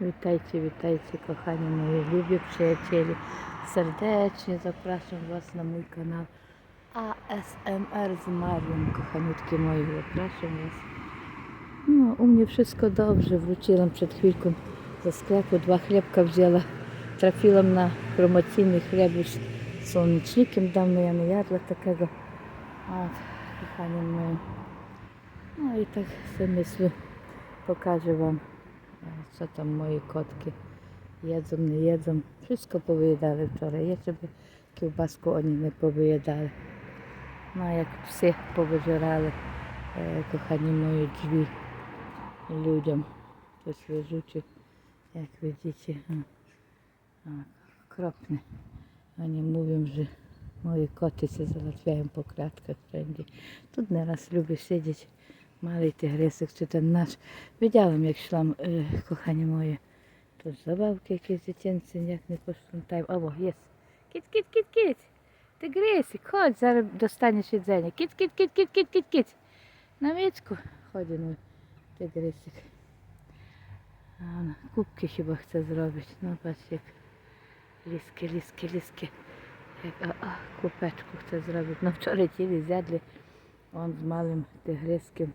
Witajcie, witajcie kochani moi lubię przyjaciele. Serdecznie zapraszam Was na mój kanał ASMR z Marią. Kochaniutkie moi, zapraszam Was. No, u mnie wszystko dobrze. Wróciłam przed chwilką ze sklepu, dwa chlebka wzięła. Trafiłam na promocyjny chleb z słonecznikiem. Dawno ja nie jadła takiego. A, kochani moi. No i tak sobie myślę, pokażę Wam Що там мої котки? Їдзом, не їдзом. Всього повиїдали вчора. Я собі ківбаску вони не повиїдали. Ну, як всі повижирали, е, кохані мої дві людям. Хтось везучі, як видите. Кропне. Вони мовим вже. Мої коти це залатвяємо по кратках. Тут не раз любить сидіти. Малий тигрисик, це там наш. Видяла, як йшла, е, кохання моє. Тут забавки якісь дитинці, як не пошунтаємо. Або єс. Кіт, кіт, кіт, кіт. Тигрисик, ходь, зараз достанеш від Кіт, кіт, кіт, кіт, кіт, кіт, кіт. На мічку ходимо, тигрисик. Кубки хіба це зробить. Ну, бач, як ліски, ліски, ліски. Як а, а, купечку це зробить. Ну, вчора тілі зядли. Он з малим тигриським.